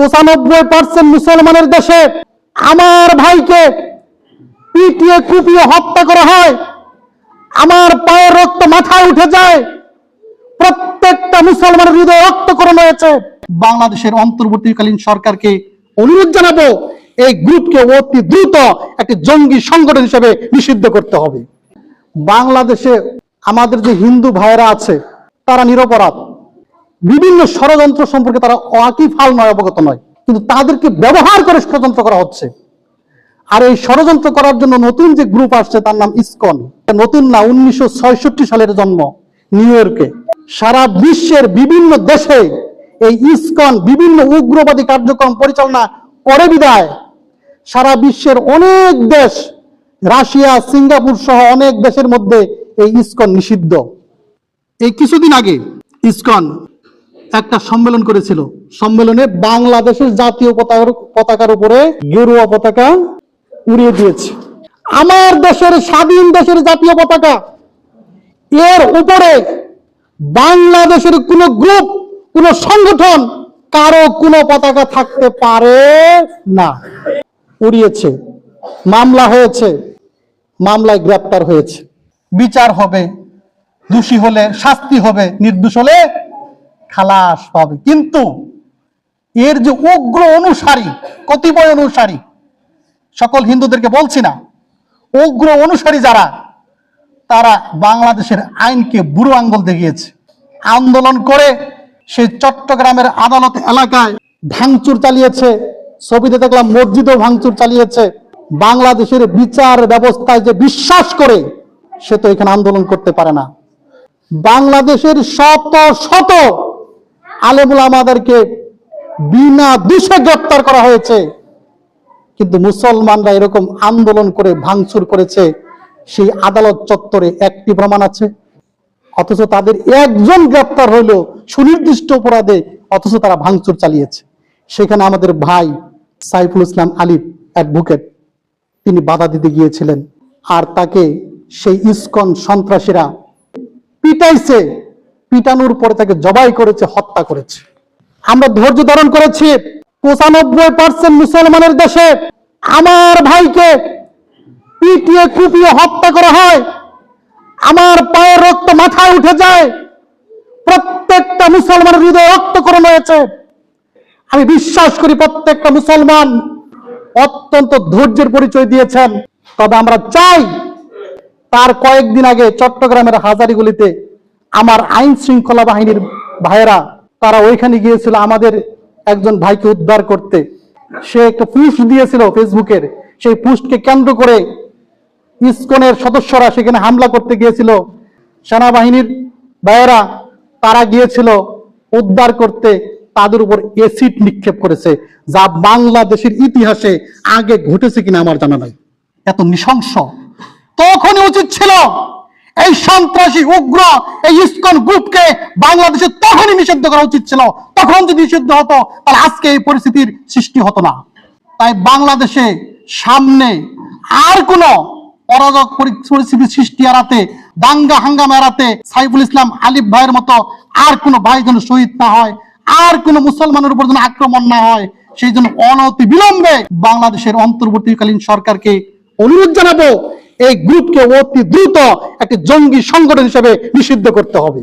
পঁচানব্বই পার্সেন্ট মুসলমানের দেশে আমার ভাইকে পিটিয়ে কুপিয়ে হত্যা করা হয়। আমার পায়ের রক্ত মাথায় উঠে যায়। প্রত্যেকটা মুসলমানের হৃদয়ে রক্তকরণ হয়েছে। বাংলাদেশের অন্তর্বর্তীকালীন সরকারকে অনুরোধ জানাব, এই গ্রুপকে অতি দ্রুত একটি জঙ্গি সংগঠন হিসেবে নিষিদ্ধ করতে হবে। বাংলাদেশে আমাদের যে হিন্দু ভাইয়েরা আছে, তারা নিরপরাধ। বিভিন্ন ষড়যন্ত্র সম্পর্কে তারা ওয়াকিফাল নয় অবগত নয়। কিন্তু তাদেরকে ব্যবহার করে ষড়যন্ত্র করা হচ্ছে। আর এই ষড়যন্ত্র করার জন্য নতুন যে গ্রুপ আসছে, তার নাম ইসকন। নতুন না, উনিশশো সালের জন্ম, নিউ ইয়র্কে। সারা বিশ্বের বিভিন্ন দেশে এই ইসকন বিভিন্ন উগ্রবাদী কার্যক্রম পরিচালনা করে বিদায়। সারা বিশ্বের অনেক দেশ, রাশিয়া, সিঙ্গাপুর সহ অনেক দেশের মধ্যে এই ইসকন নিষিদ্ধ। এই কিছুদিন আগে ইসকন একটা সম্মেলন করেছিল। সম্মেলনে বাংলাদেশের জাতীয় পতাকার পতাকার উপরে গেরুয়া পতাকা উড়িয়ে দিয়েছে। আমার দেশের স্বাধীন দেশের জাতীয় পতাকা, এর উপরে বাংলাদেশের কোন গ্রুপ, কোন সংগঠন, কারও কোনো পতাকা থাকতে পারে না। উড়িয়েছে, মামলা হয়েছে, মামলায় গ্রেপ্তার হয়েছে। বিচার হবে, দোষী হলে শাস্তি হবে, নির্দোষ হলে খালাস পাবে। কিন্তু এর যে উগ্র অনুসারী, কতিপয় অনুসারী, সকল হিন্দুদেরকে বলছি না, উগ্র অনুসারী যারা, তারা বাংলাদেশের আইনকে বুড়ো আঙ্গুল দেখিয়েছে। আন্দোলন করে সেই চট্টগ্রামের আদালত এলাকায় ভাঙচুর চালিয়েছে, ছবিতে দেখলাম মসজিদও ভাঙচুর চালিয়েছে। বাংলাদেশের বিচার ব্যবস্থায় যে বিশ্বাস করে, সে তো এখানে আন্দোলন করতে পারে না। বাংলাদেশের শত শত আলেমুল আমাদেরকে বিনা দোষে গ্রেপ্তার করা হয়েছে। কিন্তু মুসলমানরা এরকম আন্দোলন করে ভাঙচুর করেছে, সেই আদালত চত্বরে একটি প্রমাণ আছে। অথচ তাদের একজন গ্রেপ্তার হইল সুনির্দিষ্ট অপরাধে, অথচ তারা ভাঙচুর চালিয়েছে। সেখানে আমাদের ভাই সাইফুল ইসলাম আলিফ অ্যাডভোকেট, তিনি বাধা দিতে গিয়েছিলেন। আর তাকে সেই ইস্কন সন্ত্রাসীরা পিটাইছে। পিটানোর পরে তাকে জবাই করেছে, হত্যা করেছে। আমরা ধৈর্য ধারণ করেছি, পঁচানব্বই পার্সেন্ট মুসলমানের দেশে আমার ভাইকে পিটিয়ে কুপিয়ে হত্যা করা হয়। আমার পায়ের রক্ত মাথায় উঠে যায়। প্রত্যেকটা মুসলমানের হৃদয়ে রক্তকরণ হয়েছে। আমি বিশ্বাস করি প্রত্যেকটা মুসলমান অত্যন্ত ধৈর্যের পরিচয় দিয়েছেন। তবে আমরা চাই, তার কয়েকদিন আগে চট্টগ্রামের হাজারিগুলিতে আমার আইন শৃঙ্খলা বাহিনীর ভাইয়েরা, তারা ওইখানে গিয়েছিল আমাদের একজন ভাইকে উদ্ধার করতে। সে একটা পোস্ট দিয়েছিল ফেসবুকের। সেই পোস্টকে কেন্দ্র করে ইসকনের সদস্যরা সেখানে হামলা করতে গিয়েছিল। সেনাবাহিনীর ভাইয়েরা, তারা গিয়েছিল উদ্ধার করতে। তাদের উপর এসিড নিক্ষেপ করেছে, যা বাংলাদেশের ইতিহাসে আগে ঘটেছে কিনা আমার জানা নাই। এত নৃশংস। তখনই উচিত ছিল এই সন্ত্রাসী উগ্র এই ইসকন গ্রুপকে বাংলাদেশে তখনই নিষিদ্ধ করা উচিত ছিল। তখন যদি নিষিদ্ধ হতো, তাহলে আজকে এই পরিস্থিতির সৃষ্টি হতো না। তাই বাংলাদেশে সামনে আর কোন অরাজক পরিস্থিতি সৃষ্টি এড়াতে, দাঙ্গা হাঙ্গামা এড়াতে সাইফুল ইসলাম আলিফ ভাইয়ের মতো আর কোন ভাই যেন শহীদ না হয়, আর কোন মুসলমানের উপর যেন আক্রমণ না হয়, সেই জন্য অনতি বিলম্বে বাংলাদেশের অন্তর্বর্তীকালীন সরকারকে অনুরোধ জানাব এই গ্রুপকে অতি দ্রুত একটি জঙ্গি সংগঠন হিসেবে নিষিদ্ধ করতে হবে।